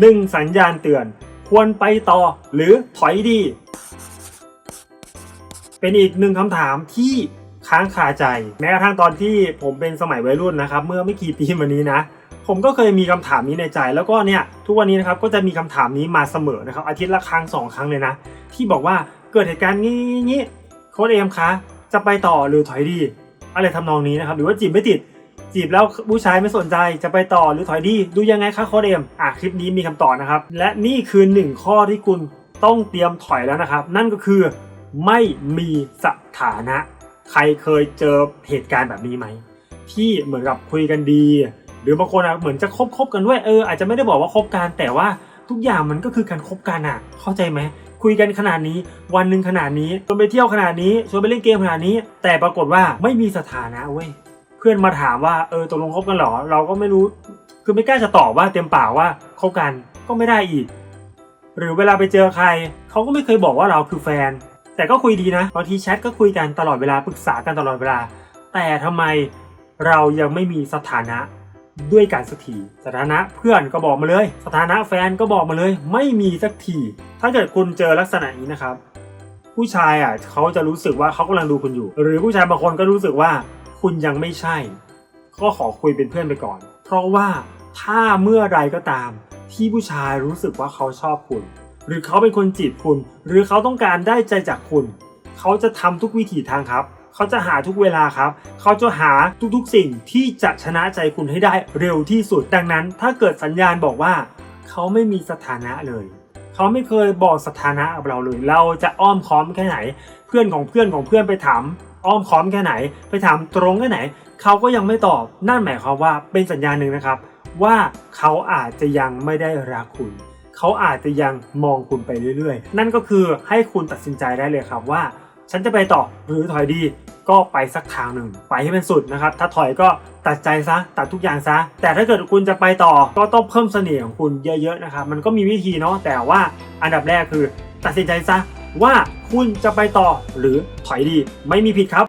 1. สัญญาณเตือน ควรไปต่อหรือถอยดี เป็นอีกหนึ่งคำถามที่ค้างคาใจ แม้กระทั่งตอนที่ผมเป็นสมัยวัยรุ่นนะครับ เมื่อไม่กี่ปีมานี้นะ ผมก็เคยมีคำถามนี้ในใจ แล้วก็เนี่ยทุกวันนี้นะครับก็จะมีคำถามนี้มาเสมอนะครับ อาทิตย์ละครั้งสองครั้งเลยนะ ที่บอกว่าเกิดเหตุการณ์งี้งี้โค้ดเอมคะจะไปต่อหรือถอยดี อะไรทำนองนี้นะครับ หรือว่าจีบไม่ติด จีบแล้วผู้ชายไม่สนใจจะไปต่อหรือถอยดีดูยังไงคะโค้ดเอมอะคลิปนี้มีคำตอบนะครับ และนี่คือหนึ่งข้อที่คุณต้องเตรียมถอยแล้วนะครับ นั่นก็คือไม่มีสถานะ ใครเคยเจอเหตุการณ์แบบนี้ไหม ที่เหมือนกับคุยกันดี หรือบางคนอะเหมือนจะคบคบกันด้วยเอออาจจะไม่ได้บอกว่าคบกันแต่ว่าทุกอย่างมันก็คือการคบกันอะ เข้าใจไหมคุยกันขนาดนี้วันหนึ่งขนาดนี้ชวนไปเที่ยวขนาดนี้ชวนไปเล่นเกมขนาดนี้ แต่ปรากฏว่าไม่มีสถานะเว้ย พื่อนมาถามว่าเออตกลงคบกันเหรอ เราก็ไม่รู้ คือไม่กล้าจะตอบว่าเต็มปากว่าคบกันก็ไม่ได้อีก หรือเวลาไปเจอใครเขาก็ไม่เคยบอกว่าเราคือแฟน แต่ก็คุยดีนะบางทีแชทก็คุยกันตลอดเวลาปรึกษากันตลอดเวลา แต่ทำไมเรายังไม่มีสถานะด้วยกันสักทีสถานะเพื่อนก็บอกมาเลย สถานะแฟนก็บอกมาเลย ไม่มีสักทีถ้าเกิดคุณเจอลักษณะนี้นะครับ ผู้ชายอะเขาจะรู้สึกว่าเขากำลังดูคุณอยู่ หรือผู้ชายบางคนก็รู้สึกว่า คุณยังไม่ใช่ ก็ขอคุยเป็นเพื่อนไปก่อน เพราะว่าถ้าเมื่อไรก็ตาม ที่ผู้ชายรู้สึกว่าเขาชอบคุณ หรือเขาเป็นคนจีบคุณ หรือเขาต้องการได้ใจจากคุณ เขาจะทำทุกวิถีทางครับ เขาจะหาทุกเวลาครับ เขาจะหาทุกๆสิ่งที่จะชนะใจคุณให้ได้เร็วที่สุด ดังนั้นถ้าเกิดสัญญาณบอกว่า เขาไม่มีสถานะเลยเขาไม่เคยบอกสถานะกับเราเลย เราจะอ้อมค้อมแค่ไหน เพื่อนของเพื่อนของเพื่อนไปถาม อ้อมค้อมแค่ไหน ไปถามตรงแค่ไหน เขาก็ยังไม่ตอบนั่นหมายความว่าเป็นสัญญาณหนึ่งนะครับ ว่าเขาอาจจะยังไม่ได้รักคุณเขาอาจจะยังมองคุณไปเรื่อยๆ นั่นก็คือให้คุณตัดสินใจได้เลยครับว่า ฉันจะไปต่อหรือถอยดีก็ไปสักทางหนึ่ง ไปให้เป็นสุดนะครับ ถ้าถอยก็ตัดใจซะตัดทุกอย่างซะ แต่ถ้าเกิดคุณจะไปต่อก็ต้องเพิ่มเสน่ห์ของคุณเยอะๆนะครับมันก็มีวิธีเนาะแต่ว่าอันดับแรกคือ ตัดสินใจซะ ว่าคุณจะไปต่อหรือถอยดีไม่มีผิดครับ